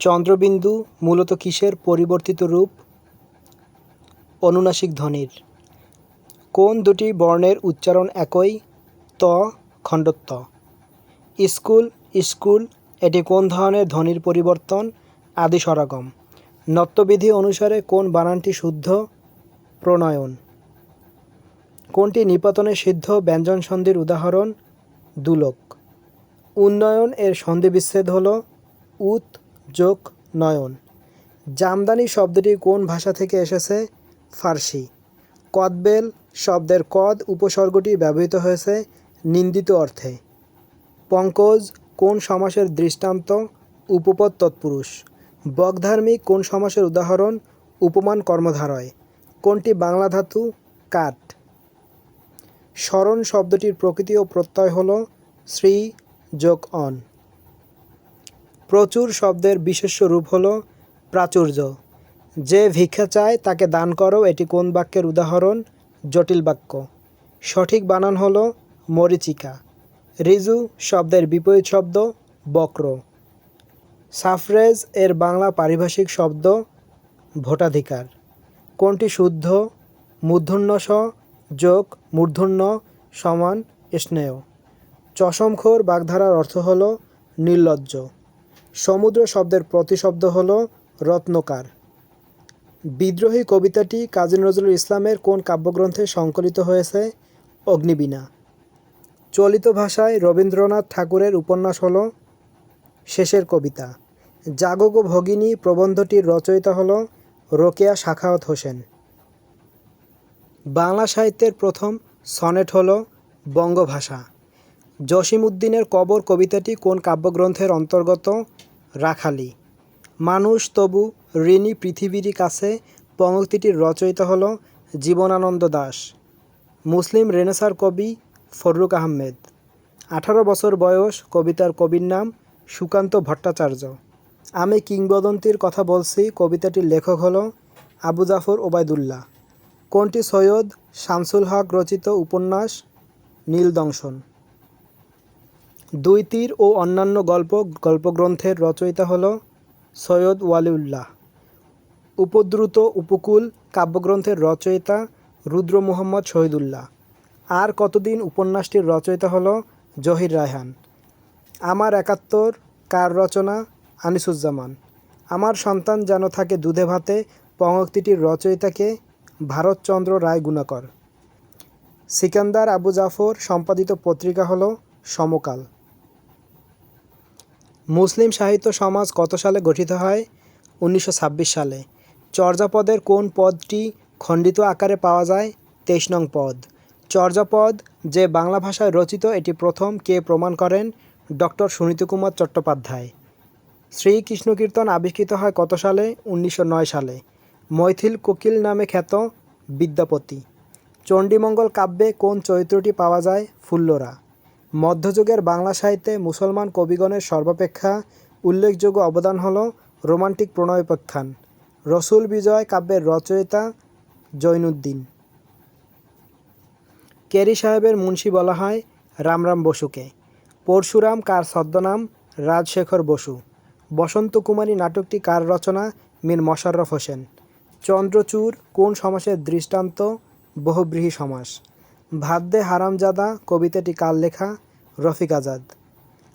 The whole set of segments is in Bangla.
চন্দ্রবিন্দু মূলত কিসের পরিবর্তিত রূপ? অনুনাসিক ধ্বনির। কোন দুটি বর্ণের উচ্চারণ একই? ত, খণ্ডত্ব। স্কুল স্কুল, এটি কোন ধরনের ধ্বনির পরিবর্তন? আদি স্বরাগম নত্যবিধি অনুসারে কোন বানানটি শুদ্ধ? প্রণয়ন। কোনটি নিপাতনে সিদ্ধ ব্যঞ্জন সন্ধির উদাহরণ? দুলক। উন্নয়ন এর সন্ধি বিচ্ছেদ হল উত যোগ নয়ন জামদানি শব্দটি কোন ভাষা থেকে এসেছে? ফার্সি। কদবেল শব্দের কদ উপসর্গটি ব্যবহৃত হয়েছে নিন্দিত অর্থে। পঙ্কজ, কোন সমাসের দৃষ্টান্ত? উপপদ তৎপুরুষ। বকধার্মিক কোন সমাসের উদাহরণ? উপমান কর্মধারয়। কোনটি বাংলা ধাতু? কাঠ। স্মরণ শব্দটির প্রকৃতি ও প্রত্যয় হল শ্রী যোগ অন প্রচুর শব্দের বিশেষ্য রূপ হল প্রাচুর্য। যে ভিক্ষা চায় তাকে দান করো, এটি কোন বাক্যের উদাহরণ? জটিল বাক্য। সঠিক বানান হল মরিচিকা। রিজু শব্দের বিপরীত শব্দ বক্র। সাফরেজ এর বাংলা পারিভাষিক শব্দ ভোটাধিকার। কোনটি শুদ্ধ? মূর্ধন্য স যোগ মূর্ধন্য সমান স্নেহ। চশমখোর বাগধারার অর্থ হল নির্লজ্জ। সমুদ্র শব্দের প্রতিশব্দ হল রত্নকার। বিদ্রোহী কবিতাটি কাজী নজরুল ইসলামের কোন কাব্যগ্রন্থে সংকলিত হয়েছে? অগ্নিবীণা। চলিত ভাষায় রবীন্দ্রনাথ ঠাকুরের উপন্যাস হল শেষের কবিতা। জাগগ ভগিনী, প্রবন্ধটির রচয়িতা হল রোকেয়া শাখাওয়াত হোসেন। বাংলা সাহিত্যের প্রথম সনেট হল বঙ্গভাষা। জসিম উদ্দিনের কবর কবিতাটি কোন কাব্যগ্রন্থের অন্তর্গত? রাখালি। মানুষ তবু ঋণী পৃথিবীর কাছে পঙ্ক্তিটির রচয়িতা হল জীবনানন্দ দাস, মুসলিম রেনেসার কবি ফররুক আহমেদ। আঠারো বছর বয়স কবিতার কবির নাম সুকান্ত ভট্টাচার্য। আমি কিংবদন্তির কথা বলছি কবিতাটির লেখক হল আবু জাফর ওবায়দুল্লাহ। কোনটি সৈয়দ শামসুল হক রচিত উপন্যাস নীলদংশন দুই তীর ও অন্যান্য গল্প, গল্পগ্রন্থের রচয়িতা হল সৈয়দ ওয়ালিউল্লাহ। উপদ্রুত, উপকূল কাব্যগ্রন্থের রচয়িতা রুদ্র মোহাম্মদ শহীদুল্লাহ। আর কতদিন উপন্যাসটির রচয়িতা হল জহির রায়হান। আমার একাত্তর কার রচনা? আনিসুজ্জামান। আমার সন্তান যেন থাকে দুধে ভাতে পঙ্ক্তিটির রচয়িতাকে ভারতচন্দ্র রায় গুণাকর। সিকান্দার আবু জাফর সম্পাদিত পত্রিকা হল সমকাল। মুসলিম সাহিত্য সমাজ কত সালে গঠিত হয়? উনিশশো ছাব্বিশ সালে। চর্যাপদের কোন পদটি খণ্ডিত আকারে পাওয়া যায়? তেইশ নং পদ। চর্যাপদ যে বাংলা ভাষায় রচিত, এটি প্রথম কে প্রমাণ করেন? ডক্টর সুনীতিকুমার চট্টোপাধ্যায়। শ্রীকৃষ্ণ কীর্তন আবিষ্কৃত হয় কত সালে? উনিশশো নয় সালে। মৈথিল কোকিল নামে খ্যাত বিদ্যাপতি। চণ্ডীমঙ্গল কাব্যে কোন চরিত্রটি পাওয়া যায়? ফুল্লরা। মধ্যযুগের বাংলা সাহিত্যে মুসলমান কবিগণের সর্বাপেক্ষা উল্লেখযোগ্য অবদান হল রোমান্টিক প্রণয়োপাখ্যান রসুল বিজয় কাব্যের রচয়িতা জৈনুদ্দিন। কেরি সাহেবের মুন্সি বলা হয় রামরাম বসুকে। পরশুরাম কার ছদ্মনাম রাজশেখর বসু। বসন্ত কুমারী নাটকটি কার রচনা মীর মশাররফ হোসেন। চন্দ্রচূড় কোন সমাসের দৃষ্টান্ত বহুব্রীহি সমাস। ভাদ্যে হারামজাদা, কবিতাটি কার লেখা? রফিক আজাদ।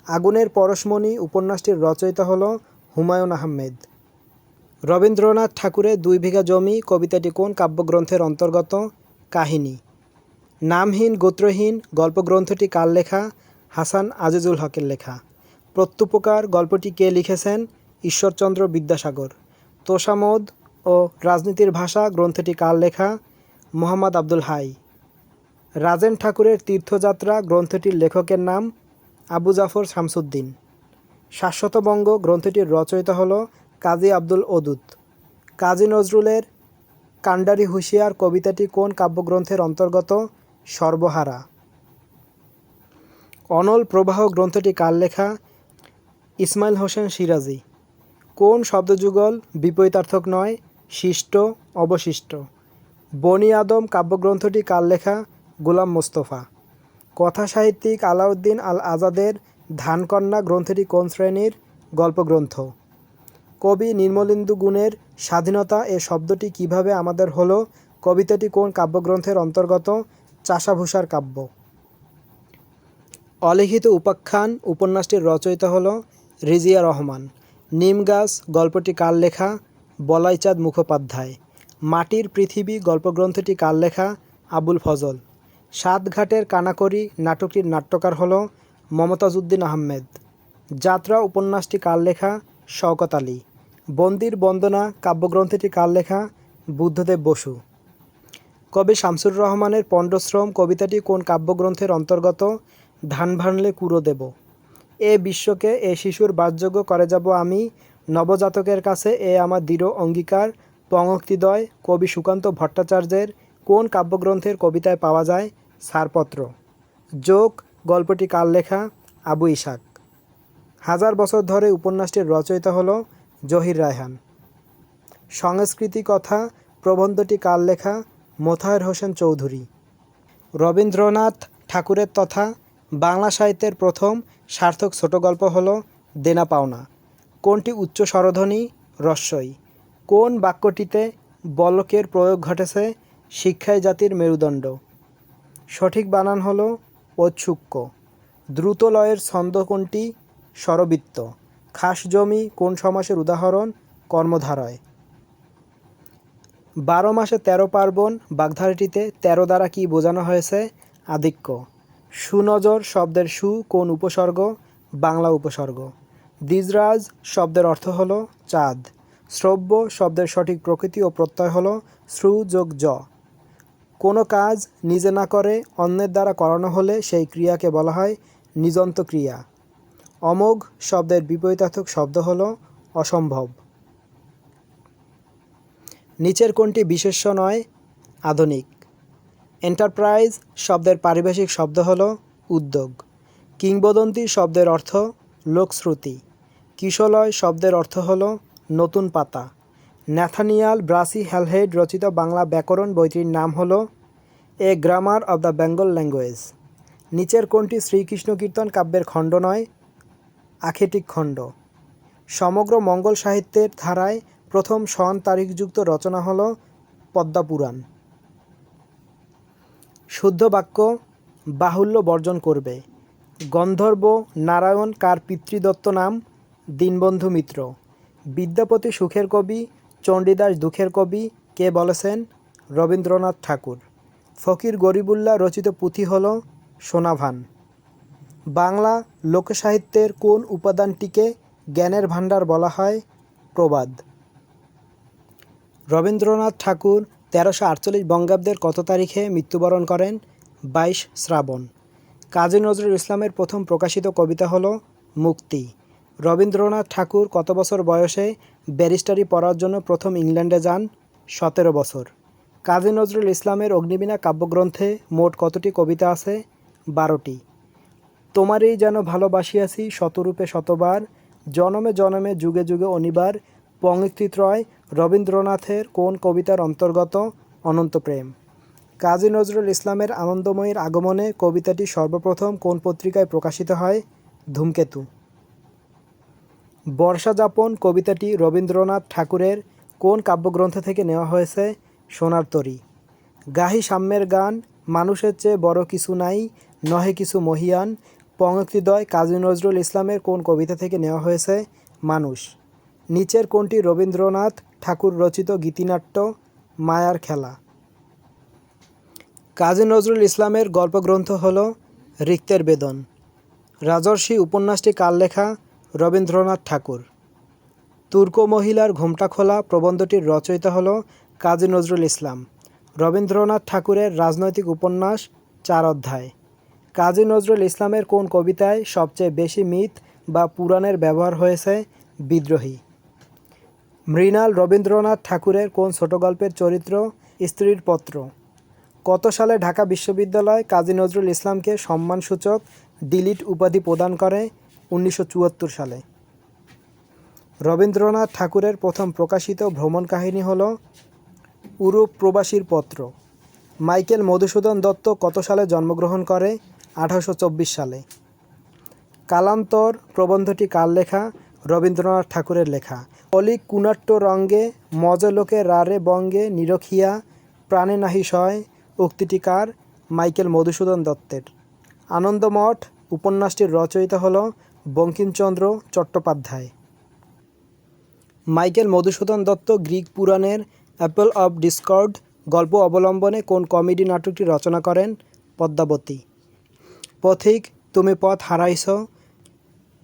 আগুনের পরশমণি উপন্যাসটির রচয়িতা হল হুমায়ুন আহমেদ। রবীন্দ্রনাথ ঠাকুরের দুই বিঘা জমি, কবিতাটি কোন কাব্যগ্রন্থের অন্তর্গত? কাহিনী। নামহীন, গোত্রহীন, গল্পগ্রন্থটি কার লেখা? হাসান আজিজুল হকের লেখা। প্রত্যুপকার, গল্পটি কে লিখেছেন? ঈশ্বরচন্দ্র বিদ্যাসাগর। তোষামোদ ও রাজনীতির ভাষা, গ্রন্থটি কার লেখা? মোহাম্মদ আব্দুল হাই। রাজেন ঠাকুরের তীর্থযাত্রা গ্রন্থটির লেখকের নাম আবু জাফর শামসুদ্দিন। শাশ্বতবঙ্গ গ্রন্থটির রচয়িতা হল কাজী আব্দুল ওদুদ। কাজী নজরুলের কান্ডারি হুঁশিয়ার কবিতাটি কোন কাব্যগ্রন্থের অন্তর্গত? সর্বহারা। অনল প্রবাহ গ্রন্থটি কার লেখা? ইসমাইল হোসেন সিরাজি। কোন শব্দযুগল বিপরীতার্থক নয়? শিষ্ট, অবশিষ্ট। বনি আদম কাব্যগ্রন্থটি কার লেখা? গোলাম মোস্তফা। কথা সাহিত্যিক আলাউদ্দিন আল আজাদের ধানকন্যা গ্রন্থটি কোন শ্রেণির? গল্পগ্রন্থ। কবি নির্মলেন্দু গুণের স্বাধীনতা এ শব্দটি কীভাবে আমাদের হলো? কবিতাটি কোন কাব্যগ্রন্থের অন্তর্গত? চাষাভূষার কাব্য। অলিখিত উপাখ্যান উপন্যাসটির রচয়িতা হল রিজিয়া রহমান। নিম গাছ, গল্পটি কার লেখা? বলাইচাঁদ মুখোপাধ্যায়। মাটির পৃথিবী, গল্পগ্রন্থটি কার লেখা? আবুল ফজল। সাত ঘাটের কানাকড়ি নাটকটির নাট্যকার হল মমতাজউদ্দিন আহমেদ। যাত্রা উপন্যাসটি কার লেখা শওকত আলী। বন্দির বন্দনা কাব্যগ্রন্থটি কার লেখা বুদ্ধদেব বসু। কবি শামসুর রহমানের পণ্ডশ্রম কবিতাটি কোন কাব্যগ্রন্থের অন্তর্গত? ধান ভানলে কুড়ো দেব। এ বিশ্বকে এ শিশুর বাসযোগ্য করে যাব আমি। নবজাতকের কাছে এ আমার দৃঢ় অঙ্গীকার। পঙ্ক্তিদয় কবি সুকান্ত ভট্টাচার্যের কোন কাব্যগ্রন্থের কবিতায় পাওয়া যায়? ছাড়পত্র যোগ, গল্পটি কার লেখা? আবু ইশাক। হাজার বছর ধরে উপন্যাসটির রচয়িতা হল জহির রায়হান। সংস্কৃতি কথা, প্রবন্ধটি কার লেখা? মোতাহের হোসেন চৌধুরী। রবীন্দ্রনাথ ঠাকুরের তথা বাংলা সাহিত্যের প্রথম সার্থক ছোট গল্প হল দেনা পাওনা। কোনটি উচ্চ স্বরধ্বনি? রস্যই। কোন বাক্যটিতে বলকের প্রয়োগ ঘটেছে? শিক্ষাই জাতির মেরুদণ্ড। সঠিক বানান হল ঔৎসুক্য দ্রুত লয়ের ছন্দ কোনটি? স্বরবৃত্ত। খাস জমি কোন সমাসের উদাহরণ? কর্মধারয়। বারো মাসে তেরো পার্বণ, বাগধারাটিতে তেরো দ্বারা কি বোঝানো হয়েছে? আধিক্য। সুনজর শব্দের সু কোন উপসর্গ? বাংলা উপসর্গ। দ্বিজরাজ শব্দের অর্থ হল চাঁদ। শ্রব্য শব্দের সঠিক প্রকৃতি ও প্রত্যয় হল শ্রু যোগ জ। কোনো কাজ নিজে না করে অন্যের দ্বারা করানো হলে সেই ক্রিয়াকে বলা হয় নিজন্ত ক্রিয়া। অমোঘ শব্দের বিপরীতার্থক শব্দ হল অসম্ভব। নিচের কোনটি বিশেষ্য নয়? আধুনিক। এন্টারপ্রাইজ শব্দের পারিভাষিক শব্দ হল উদ্যোগ। কিংবদন্তি শব্দের অর্থ লোকশ্রুতি। কিশলয় শব্দের অর্থ হল নতুন পাতা। ন্যাথানিয়াল ব্রাসি হ্যালহেড রচিত বাংলা ব্যাকরণ বইটির নাম হল a grammar of the Bengal language. নিচের কোনটি শ্রীকৃষ্ণ কীর্তন কাব্যের খণ্ড নয়, আখেটিক খণ্ড। সমগ্র মঙ্গল সাহিত্যের ধারায় প্রথম সন তারিখযুক্ত রচনা হল পদ্মাপুরাণ। শুদ্ধ বাক্য, বাহুল্য বর্জন করবে। গন্ধর্ব নারায়ণ কার পিতৃদত্ত নাম? দীনবন্ধু মিত্র। বিদ্যাপতি সুখের কবি, চণ্ডীদাস দুঃখের কবি, কে বলেছেন? রবীন্দ্রনাথ ঠাকুর। ফকির গরিবুল্লাহ রচিত পুঁথি হল সোনাভান। বাংলা লোকসাহিত্যের কোন উপাদানটিকে জ্ঞানের ভাণ্ডার বলা হয়? প্রবাদ। রবীন্দ্রনাথ ঠাকুর তেরোশো আটচল্লিশ বঙ্গাব্দের কত তারিখে মৃত্যুবরণ করেন? বাইশ শ্রাবণ। কাজী নজরুল ইসলামের প্রথম প্রকাশিত কবিতা হল মুক্তি। রবীন্দ্রনাথ ঠাকুর কত বছর বয়সে ব্যারিস্টারি পড়ার জন্য প্রথম ইংল্যান্ডে যান? সতেরো বছর। কাজী নজরুল ইসলামের অগ্নিবীণা কাব্যগ্রন্থে মোট কতটি কবিতা আছে? বারোটি। তোমারই যেন ভালোবাসিয়াছি শতরূপে শতবার, জনমে জনমে যুগে যুগে অনিবার, পঙ্ক্তিত্রয় রবীন্দ্রনাথের কোন কবিতার অন্তর্গত অনন্ত প্রেম? কাজী নজরুল ইসলামের আনন্দময়ীর আগমনে কবিতাটি সর্বপ্রথম কোন পত্রিকায় প্রকাশিত হয়? ধূমকেতু। বর্ষাযাপন কবিতাটি রবীন্দ্রনাথ ঠাকুরের কোন কাব্যগ্রন্থ থেকে নেওয়া হয়েছে? সোনার তরী। গাহি সাম্যের গান, মানুষের চেয়ে বড় কিছু নাই, নহে কিছু মহিয়ান। পঙ্ক্তিদয় কাজী নজরুল ইসলামের কোন কবিতা থেকে নেওয়া হয়েছে? মানুষ। নিচের কোনটি রবীন্দ্রনাথ ঠাকুর রচিত গীতিনাট্য? মায়ার খেলা। কাজী নজরুল ইসলামের গল্পগ্রন্থ হল রিক্তের বেদন। রাজর্ষি উপন্যাসটি কার লেখা? রবীন্দ্রনাথ ঠাকুর। তুর্ক মহিলার ঘোমটা খোলা প্রবন্ধটির রচয়িতা হল কাজী নজরুল ইসলাম, রবীন্দ্রনাথ ঠাকুরের রাজনৈতিক উপন্যাস, চার অধ্যায়। কাজী নজরুল ইসলামের কোন কবিতায় সবচেয়ে বেশি মিথ বা পুরাণের ব্যবহার হয়েছে? বিদ্রোহী। মৃণাল রবীন্দ্রনাথ ঠাকুরের কোন ছোট গল্পের চরিত্র? স্ত্রীর পত্র। কত সালে ঢাকা বিশ্ববিদ্যালয় কাজী নজরুল ইসলামকে সম্মানসূচক ডিলিট উপাধি প্রদান করে? উনিশশো চুয়াত্তর সালে। রবীন্দ্রনাথ ঠাকুরের প্রথম প্রকাশিত ভ্রমণ কাহিনী হল উরুপ প্রবাসীর পত্র। মাইকেল মধুসূদন দত্ত কত সালে জন্মগ্রহণ করে? আঠারোশো চব্বিশ সালে। কালান্তর প্রবন্ধটি কার লেখা? রবীন্দ্রনাথ ঠাকুরের লেখা। অলি কুনাট্য রঙ্গে মজলোকে রারে বঙ্গে, নিরখিয়া, প্রাণে নাহি সয়, উক্তিটি কার? মাইকেল মধুসূদন দত্তের। আনন্দমঠ উপন্যাসটির রচয়িতা হল বঙ্কিমচন্দ্র চট্টোপাধ্যায়। মাইকেল মধুসূদন দত্ত গ্রিক পুরাণের অ্যাপল অব ডিসকর্ড গল্প অবলম্বনে কোন কমেডি নাটকটি রচনা করেন পদ্মাবতী। পথিক, তুমি পথ হারাইছ।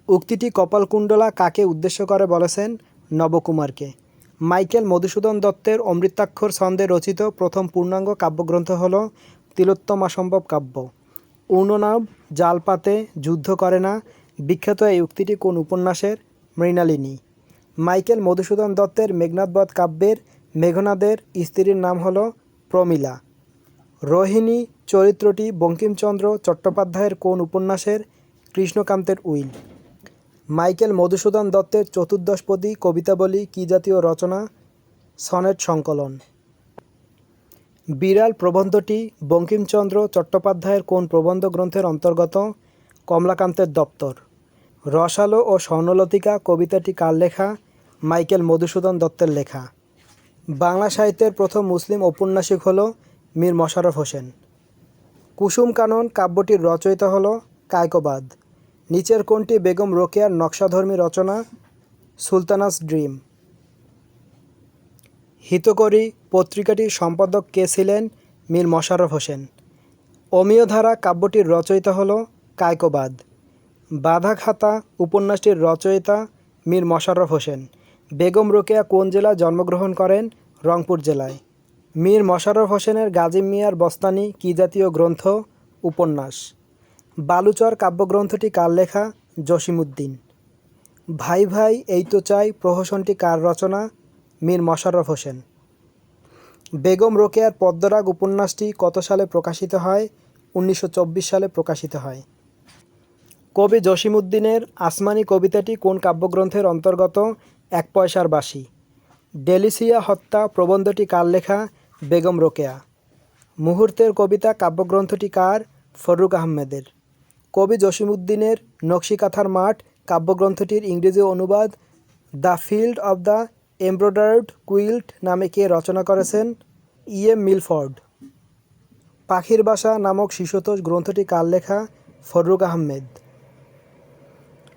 উক্তিটি কপালকুণ্ডলা কাকে উদ্দেশ্য করে বলেছেন নবকুমারকে। মাইকেল মধুসূদন দত্তের অমৃতাক্ষর ছন্দে রচিত প্রথম পূর্ণাঙ্গ কাব্যগ্রন্থ হল তিলোত্তমা সম্ভব কাব্য। ঊননাভ জাল পাতে যুদ্ধ করে না। বিখ্যাত এই উক্তিটি কোন উপন্যাসের? মৃণালিনী। মাইকেল মধুসূদন দত্তের মেঘনাথবধ কাব্যের মেঘনাদের স্ত্রীর নাম হল প্রমীলা। রোহিণী চরিত্রটি বঙ্কিমচন্দ্র চট্টোপাধ্যায়ের কোন উপন্যাসের, কৃষ্ণকান্তের উইল। মাইকেল মধুসূদন দত্তের চতুর্দশপদী কবিতাবলী কী জাতীয় রচনা, সনেট সংকলন। বিড়াল প্রবন্ধটি বঙ্কিমচন্দ্র চট্টোপাধ্যায়ের কোন প্রবন্ধ গ্রন্থের অন্তর্গত, কমলাকান্তের দপ্তর। রসালো ও স্বর্ণলতিকা কবিতাটি কার লেখা, মাইকেল মধুসূদন দত্তের লেখা। বাংলা সাহিত্যের প্রথম মুসলিম ঔপন্যাসিক হল মীর মশাররফ হোসেন। কুসুম কানন কাব্যটির রচয়িতা হল কায়কোবাদ। নিচের কোনটি বেগম রোকেয়ার নকশাধর্মী রচনা, সুলতানাস ড্রিম। হিতকরী পত্রিকাটির সম্পাদক কে ছিলেন মীর মশাররফ হোসেন। অমীয় ধারা কাব্যটির রচয়িতা হল কায়কোবাদ। বাধা খাতা উপন্যাসটির রচয়িতা মীর মশাররফ হোসেন। বেগম রোকেয়া কোন জেলায় জন্মগ্রহণ করেন? রংপুর জেলায়। মীর মশাররফ হোসেনের গাজী মিয়ার বস্তানি কি জাতীয় গ্রন্থ? উপন্যাস। বালুচর কাব্যগ্রন্থটি কার লেখা? জসিমুদ্দিন ভাই ভাই, এই তো চাই, প্রহসনটি কার রচনা? মীর মশাররফ হোসেন। বেগম রোকেয়ার পদ্মরাগ উপন্যাসটি কত সালে প্রকাশিত হয়? উনিশশো চব্বিশ সালে প্রকাশিত হয়। কবি জসিমুদ্দিনের আসমানি কবিতাটি কোন কাব্যগ্রন্থের অন্তর্গত? এক পয়সার বাসি ডেলিসিয়া হত্যা প্রবন্ধটি কার লেখা? বেগম রোকেয়া। মুহূর্তের কবিতা কাব্যগ্রন্থটি কার? ফররুক আহমেদের। কবি জসিমুদ্দিনের নকশিকাথার মাঠ কাব্যগ্রন্থটির ইংরেজি অনুবাদ the field of the embroidered quilt নামে কে রচনা করেছেন? E M Milford. পাখির বাসা নামক শিশুতোষ গ্রন্থটি কার লেখা? ফররুক আহমেদ।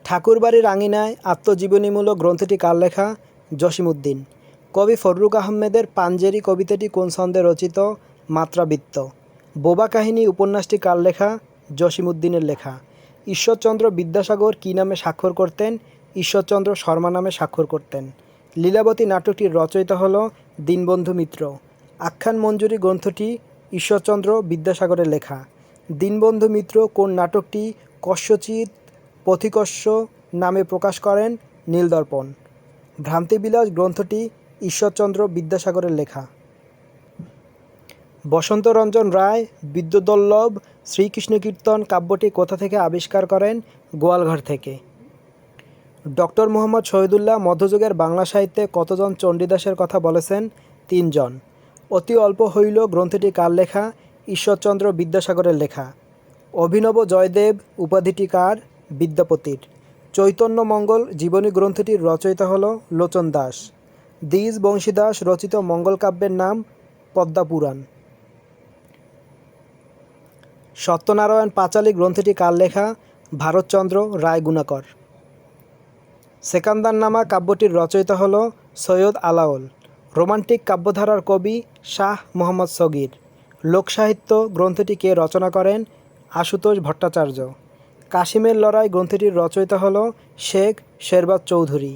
ঠাকুরবাড়ির আঙিনায় আত্মজীবনীমূলক গ্রন্থটি কার লেখা? জসিমুদ্দিন কবি ফররুক আহমেদের পাঞ্জেরি কবিতাটি কোন ছন্দে রচিত? মাত্রাবৃত্ত। বোবা কাহিনী উপন্যাসটি কার লেখা? জসিমুদ্দিনের লেখা। ঈশ্বরচন্দ্র বিদ্যাসাগর কী নামে স্বাক্ষর করতেন? ঈশ্বরচন্দ্র শর্মা নামে স্বাক্ষর করতেন। লীলাবতী নাটকটির রচয়িতা হল দীনবন্ধু মিত্র। আখ্যান মঞ্জুরি গ্রন্থটি ঈশ্বরচন্দ্র বিদ্যাসাগরের লেখা। দীনবন্ধু মিত্র কোন নাটকটি? কস্যচিৎ পথিকস্য নামে প্রকাশ করেন নীলদর্পণ। ভ্রান্তিবিলাস গ্রন্থটি ঈশ্বরচন্দ্র বিদ্যাসাগরের লেখা। বসন্তরঞ্জন রায়, বিদ্যুদল্লভ শ্রীকৃষ্ণ কীর্তন কাব্যটি কোথা থেকে আবিষ্কার করেন? গোয়ালঘর থেকে। ডক্টর মোহাম্মদ শহীদুল্লাহ মধ্যযুগের বাংলা সাহিত্যে কতজন চণ্ডীদাসের কথা বলেছেন? তিনজন। অতি অল্প হইল গ্রন্থটি কার লেখা? ঈশ্বরচন্দ্র বিদ্যাসাগরের লেখা। অভিনব জয়দেব, উপাধিটি কার? বিদ্যাপতির। চৈতন্য মঙ্গল জীবনী গ্রন্থটির রচয়িতা হল লোচন দাস। দ্বিজ বংশীদাস রচিত মঙ্গল কাব্যের নাম পদ্মাপুরাণ সত্যনারায়ণ পাঁচালী গ্রন্থটি কার লেখা? ভারতচন্দ্র রায় গুণাকর সেকান্দার নামা কাব্যটির রচয়িতা হল সৈয়দ আলাওল রোমান্টিক কাব্যধারার কবি শাহ মোহাম্মদ সগির। লোকসাহিত্য গ্রন্থটি কে রচনা করেন? আশুতোষ ভট্টাচার্য। কাশিমের লড়াই গ্রন্থটির রচয়িতা হল শেখ শেরবাজ চৌধুরী।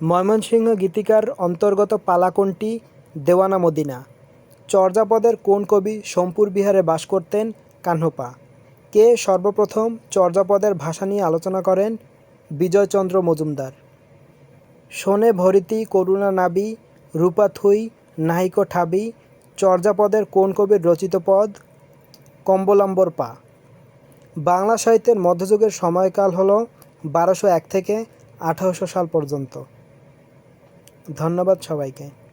ময়মনসিংহ গীতিকার অন্তর্গত পালা কোনটি দেওয়ানা মদিনা। চর্যাপদের কোন কবি সোমপুর বিহারে বাস করতেন কাহ্নপা কে সর্বপ্রথম চর্যাপদের ভাষা নিয়ে আলোচনা করেন বিজয়চন্দ্র মজুমদার। শোনে ভরিতি করুণা নাবি, রূপা থুই, নাহিক ঠাবি, চর্যাপদের কোন কবির রচিত পদ কম্বলাম্বর পা। বাংলা সাহিত্যের মধ্যযুগের সময়কাল হল বারোশো এক থেকে আঠারোশো সাল পর্যন্ত। ধন্যবাদ সবাইকে।